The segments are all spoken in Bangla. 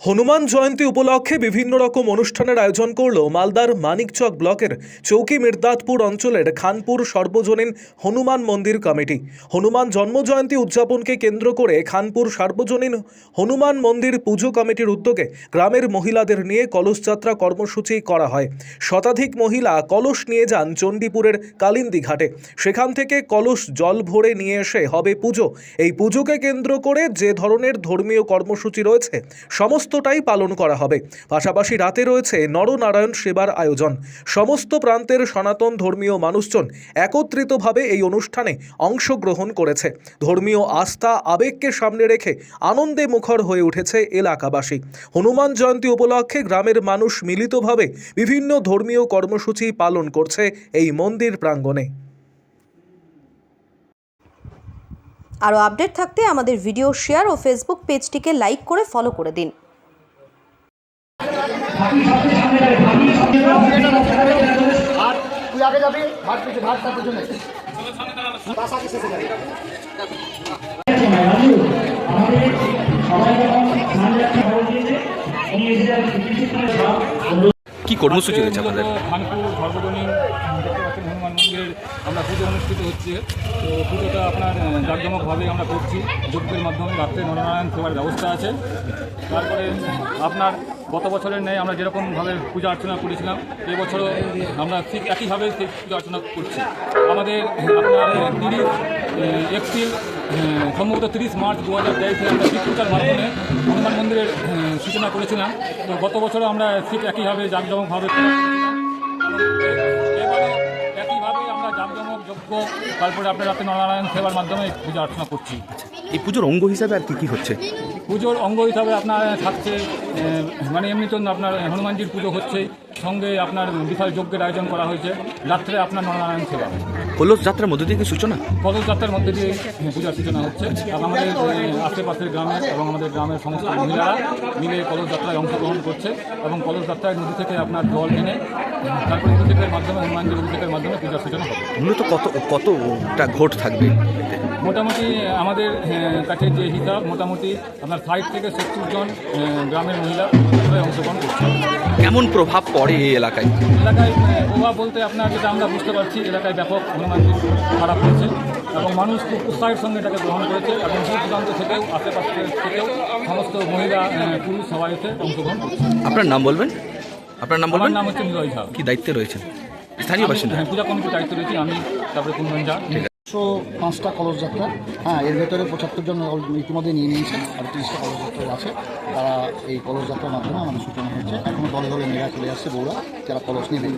হনুমান জয়ন্তী উপলক্ষে বিভিন্ন রকম অনুষ্ঠানের আয়োজন করল মালদার মানিকচক ব্লকের চৌকি মির্দাতপুর অঞ্চলের খানপুর সর্বজনীন হনুমান মন্দির কমিটি। হনুমান জন্মজয়ন্তী উদযাপনকে কেন্দ্র করে খানপুর সার্বজনীন হনুমান মন্দির পুজো কমিটির উদ্যোগে গ্রামের মহিলাদের নিয়ে কলসযাত্রা কর্মসূচি করা হয়। শতাধিক মহিলা কলস নিয়ে যান চণ্ডীপুরের কালিন্দী ঘাটে। সেখান থেকে কলস জল ভরে নিয়ে এসে হবে পুজো। এই পুজোকে কেন্দ্র করে যে ধরনের ধর্মীয় কর্মসূচি রয়েছে সমস্তটাই পালন করা হবে। পাশাপাশি রাতে রয়েছে নরনারায়ণ সেবার আয়োজন। সমস্ত প্রান্তের সনাতন ধর্মীয় মানুষজন একত্রিতভাবে এই অনুষ্ঠানে অংশগ্রহণ করেছে। ধর্মীয় আস্থা আবেগকে সামনে রেখে আনন্দে মুখর হয়ে উঠেছে এলাকাবাসী। হনুমান জয়ন্তী উপলক্ষে গ্রামের মানুষ মিলিতভাবে বিভিন্ন ধর্মীয় কর্মসূচি পালন করছে এই মন্দির প্রাঙ্গণে। আরও আপডেট থাকতে আমাদের ভিডিও শেয়ার ও ফেসবুক পেজটিকে লাইক করে ফলো করে দিন। তুই আগে যাবি পিছু তার পিছনে। কি কর্মসূচি রয়েছে আপনাদের খানপুর সর্বজনীন দেখতে পাচ্ছেন হনুমান মন্দিরের আমরা পুজো অনুষ্ঠিত হচ্ছে। তো পুজোটা আপনার জাঁকজমকভাবে আমরা করছি। যজ্ঞের মাধ্যমে রাত্রে নরনারায়ণ সেবার ব্যবস্থা আছে। তারপরে আপনার গত বছরের নেই আমরা যেরকমভাবে পূজা অর্চনা করেছিলাম, এবছরও আমরা ঠিক একইভাবে সেই পূজা অর্চনা করছি। আমাদের আপনার তিরিশ এপ্রিল সম্ভবত তিরিশ মার্চ দু হাজার তেইশে আমরা শিব পূজার মাধ্যমে হনুমান মন্দিরের সূচনা করেছিলাম। তো গত বছরও আমরা ঠিক একইভাবে জাঁকজমকভাবে যোগ্য। তারপরে আপনার রাতে নরনারায়ণ সেবার মাধ্যমে পূজা অর্চনা করছি। এই পুজোর অঙ্গ হিসাবে আর কি কি হচ্ছে? পুজোর অঙ্গ হিসাবে আপনার থাকছে মানে এমনি তো আপনার হনুমানজির পুজো হচ্ছে। সঙ্গে আপনার বিশাল যজ্ঞের আয়োজন করা হয়েছে। রাত্রে আপনার নরনারায়ণ সেবা। কলস যাত্রার মধ্যে দিয়ে কি সূচনা? পদযাত্রার মধ্যে দিয়ে পূজার সূচনা হচ্ছে। এবং আমাদের আশেপাশের গ্রামের এবং আমাদের গ্রামের সমস্ত মহিলারা মিলে কলসযাত্রায় অংশগ্রহণ করছে এবং কলসযাত্রায় নদী থেকে আপনার জল এনে তারপরে অভিষেকের মাধ্যমে হনুমানজির অভিষেকের মাধ্যমে পূজার সূচনা হবে। মূলত কত কতটা ঘট থাকবে? মোটামুটি আমাদের কাছে যে হিসাব মোটামুটি আপনার ষাট থেকে সত্তর জন গ্রামের মহিলা অংশগ্রহণ করছে। কেমন প্রভাব পড়ে? এই এলাকায়। এলাকায় প্রভাব বলতে আপনার যেটা আমরা বুঝতে পারছি এলাকায় ব্যাপক হনুমানজি খারাপ হয়েছে এবং মানুষ খুব উৎসাহের সঙ্গে এটাকে গ্রহণ করেছে এবং দূর দূরান্ত থেকেও আশেপাশ থেকেও সমস্ত মহিলা পুরুষ সবাই এতে অংশগ্রহণ করছে। আপনার নাম বলবেন? আপনার নাম বলবেন? নাম হচ্ছে নিলয় ঝা। কি দায়িত্বে রয়েছেন? স্থানীয় বাসিন্দা। পূজা কমিটির দায়িত্ব রয়েছে আমি তারপরে কুন্দন ঝা। একশো পাঁচটা কলস যাত্রা। হ্যাঁ এর ভেতরে পঁচাত্তর জন ইতিমধ্যে নিয়ে নিয়েছেন আর তিরিশটা কলস যাত্রা আছে। তারা এই কলস যাত্রার মাধ্যমে আমাদের সূচনা হচ্ছে এখনও দলে দলে মেয়েরা চলে আসছে বৌরা যারা কলস নেবে।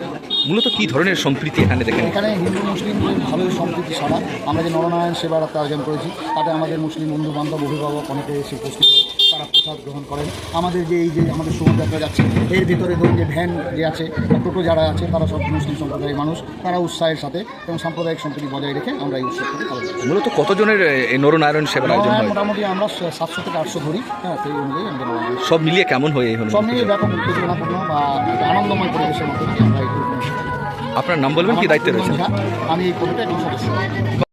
মূলত কি ধরনের সম্প্রীতি এখানে দেখেন? এখানে হিন্দু মুসলিম ভালোই সম্প্রীতি সারা আমরা যে নরনারায়ণ সেবার আয়োজন করেছি তাতে আমাদের মুসলিম বন্ধু বান্ধব অভিভাবক অনেকে এসে উপস্থিত। তারা প্রসাদ গ্রহণ করেন। আমাদের যে এই যে আমাদের শোভাযাত্রা যাচ্ছে এর ভিতরে ধরুন যে ভ্যান যে আছে টোটো যারা আছে তারা সব মুসলিম সম্প্রদায়ের মানুষ। তারা উৎসাহের সাথে এবং সাম্প্রদায়িক সম্প্রীতি বজায় রেখে আমরা এই উৎসবটাকে পালন করি। মূলত কতজনের এই নরনারায়ণ সেবার আয়োজন হয়? মোটামুটি আমরা সাতশো থেকে আটশো ধরি। হ্যাঁ সেই অনুযায়ী আমাদের সব মিলিয়ে কেমন হয় এই সব মিলিয়ে? ব্যাপক উত্তেজনাপূর্ণ বা আনন্দময় পরিবেশের মধ্যে আমরা এই আপনার নাম বলবেন কি দায়িত্বে রয়েছেন? আমি এই কমিটির একজন সদস্য।